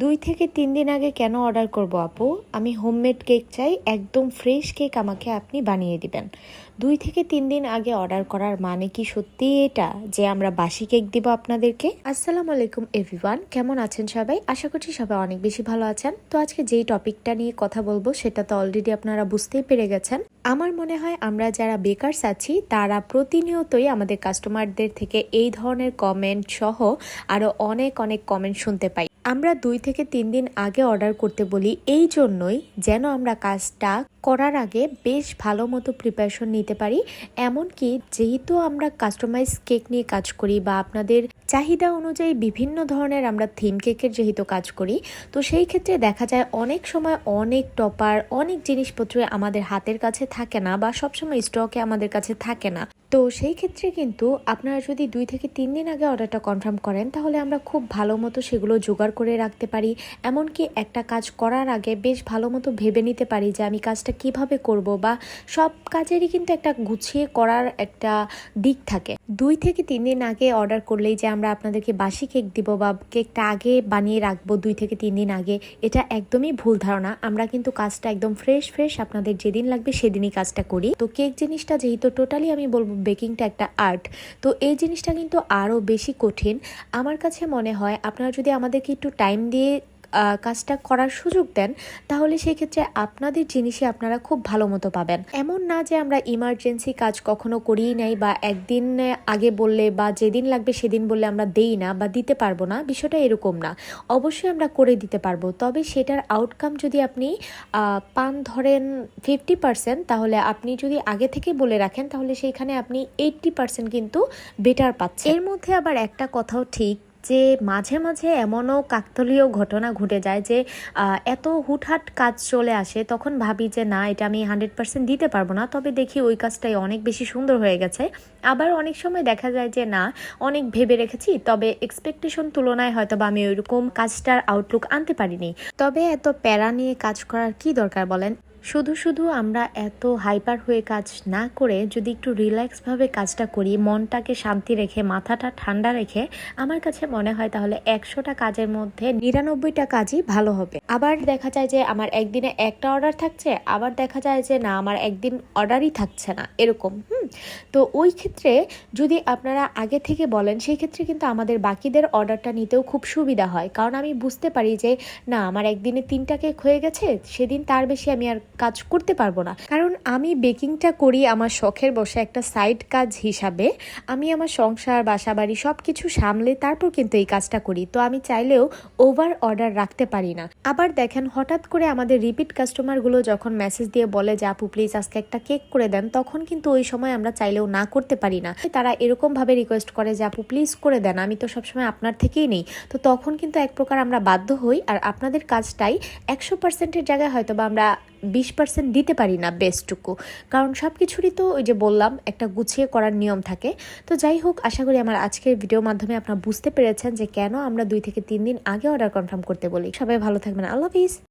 দুই থেকে তিন দিন আগে কেন অর্ডার করব আপু? আমি হোমমেড কেক চাই, একদম ফ্রেশ কেক আমাকে আপনি বানিয়ে দিবেন। দুই থেকে তিন দিন আগে অর্ডার করার মানে কি সত্যি এটা, যে আমরা বাসি কেক দিব আপনাদেরকে? আসসালামু আলাইকুম এভরিওয়ান, কেমন আছেন সবাই? আশা করছি সবাই অনেক বেশি ভালো আছেন। তো আজকে যেই টপিকটা নিয়ে কথা বলব, সেটা তো অলরেডি আপনারা বুঝতেই পেরে গেছেন। আমার মনে হয় আমরা যারা বেকারস আছি, তারা প্রতিনিয়তই আমাদের কাস্টমারদের থেকে এই ধরনের কমেন্ট সহ আরও অনেক অনেক কমেন্ট শুনতে পাই। আমরা দুই থেকে তিন দিন আগে অর্ডার করতে বলি এই জন্যই যেন আমরা কাজটা করার আগে বেশ ভালো মতো প্রিপারেশন নিতে পারি। এমনকি যেহেতু আমরা কাস্টমাইজ কেক নিয়ে কাজ করি বা আপনাদের চাহিদা অনুযায়ী বিভিন্ন ধরনের আমরা থিম কেকের যেহেতু কাজ করি, তো সেই ক্ষেত্রে দেখা যায় অনেক সময় অনেক টপার অনেক জিনিসপত্র আমাদের হাতের কাছে থাকে না বা সবসময় স্টকে আমাদের কাছে থাকে না। তো সেই ক্ষেত্রে কিন্তু আপনারা যদি দুই থেকে তিন দিন আগে অর্ডারটা কনফার্ম করেন, তাহলে আমরা খুব ভালো মতো সেগুলো জোগাড় করে রাখতে পারি। এমনকি একটা কাজ করার আগে বেশ ভালো মতো ভেবে নিতে পারি যে আমি কাজটা কীভাবে করব বা সব কাজেরই কিন্তু একটা গুছিয়ে করার একটা দিক থাকে। দুই থেকে তিন দিন আগে অর্ডার করলেই যে আমরা আপনাদেরকে বাসি কেক দিব বা কেকটা আগে বানিয়ে রাখব দুই থেকে তিন দিন আগে, এটা একদমই ভুল ধারণা। আমরা কিন্তু কাজটা একদম ফ্রেশ ফ্রেশ আপনাদের যেদিন লাগবে সেদিনই কাজটা করি। তো কেক জিনিসটা যেহেতু টোটালি আমি বলব বেকিংটা একটা আর্ট তো এই জিনিসটা কিন্তু আরও বেশি কঠিন। আমার কাছে মনে হয় আপনারা যদি আমাদেরকে একটু টাইম দিয়ে কাজটা করার সুযোগ দেন, তাহলে সেক্ষেত্রে আপনাদের জিনিসই আপনারা খুব ভালো মতো পাবেন। এমন না যে আমরা ইমার্জেন্সি কাজ কখনো করিই নাই বা একদিন আগে বললে বা যেদিন লাগবে সেদিন বললে আমরা দেই না বা দিতে পারব না, বিষয়টা এরকম না। অবশ্যই আমরা করে দিতে পারব। তবে সেটার আউটকাম যদি আপনি পান ধরেন ফিফটি পার্সেন্ট তাহলে আপনি যদি আগে থেকে বলে রাখেন, তাহলে সেইখানে আপনি এইটটি পার্সেন্ট কিন্তু বেটার পাচ্ছেন। এর মধ্যে আবার একটা কথাও ঠিক যে মাঝে মাঝে এমনও কাকতলীয় ঘটনা ঘটে যায় যে এত হুটহাট কাজ চলে আসে, তখন ভাবি যে, না, এটা আমি হান্ড্রেড পার্সেন্ট দিতে পারব না। তবে দেখি ওই কাজটাই অনেক বেশি সুন্দর হয়ে গেছে। আবার অনেক সময় দেখা যায় যে, না, অনেক ভেবে রেখেছি। তবে এক্সপেকটেশন তুলনায় হয়তো বা আমি ওইরকম কাজটার আউটলুক আনতে পারিনি। তবে এত প্যারা নিয়ে কাজ করার কি দরকার বলেন? শুধু শুধু আমরা এত হাইপার হয়ে কাজ না করে যদি একটু রিল্যাক্সভাবে কাজটা করি, মনটাকে শান্তি রেখে, মাথাটা ঠান্ডা রেখে, আমার কাছে মনে হয় তাহলে একশোটা কাজের মধ্যে নিরানব্বইটা কাজই ভালো হবে। আবার দেখা যায় যে আমার একদিনে একটা অর্ডার থাকছে, আবার দেখা যায় যে না, আমার একদিন অর্ডারই থাকছে না, এরকম, হুম? তো ওই ক্ষেত্রে যদি আপনারা আগে থেকে বলেন, সেই ক্ষেত্রে কিন্তু আমাদের বাকিদের অর্ডারটা নিতেও খুব সুবিধা হয়। কারণ আমি বুঝতে পারি যে, না, আমার একদিনে তিনটা কেক হয়ে গেছে, সেদিন তার বেশি আমি আর কাজ করতে পারব না। কারণ আমি বেকিংটা করি আমার শখের বসে একটা সাইড কাজ হিসাবে। আমি আমার সংসার বাসা বাড়ি সব কিছু সামলে তারপর কিন্তু এই কাজটা করি। তো আমি চাইলেও ওভার অর্ডার রাখতে পারি না। আবার দেখেন, হঠাৎ করে আমাদের রিপিট কাস্টমারগুলো যখন মেসেজ দিয়ে বলে যে, আপু প্লিজ আজকে একটা কেক করে দেন, তখন কিন্তু ওই সময় আমরা চাইলেও না করতে পারি না। তারা এরকমভাবে রিকোয়েস্ট করে যে, আপু প্লিজ করে দেন, আমি তো সবসময় আপনার থেকেই নেই। তো তখন কিন্তু এক প্রকার আমরা বাধ্য হই। আর আপনাদের কাজটাই একশো পার্সেন্টের জায়গায় হয়তো বা আমরা বিশ পার্সেন্ট দিতে পারি না বেস্টটুকু কারণ সব কিছুরই তো ওই যে বললাম, একটা গুছিয়ে করার নিয়ম থাকে। তো যাই হোক, আশা করি আমার আজকের ভিডিওর মাধ্যমে আপনারা বুঝতে পেরেছেন যে কেন আমরা দুই থেকে তিন দিন আগে অর্ডার কনফার্ম করতে বলি। সবাই ভালো থাকবেন। আল্লাহ হাফিজ।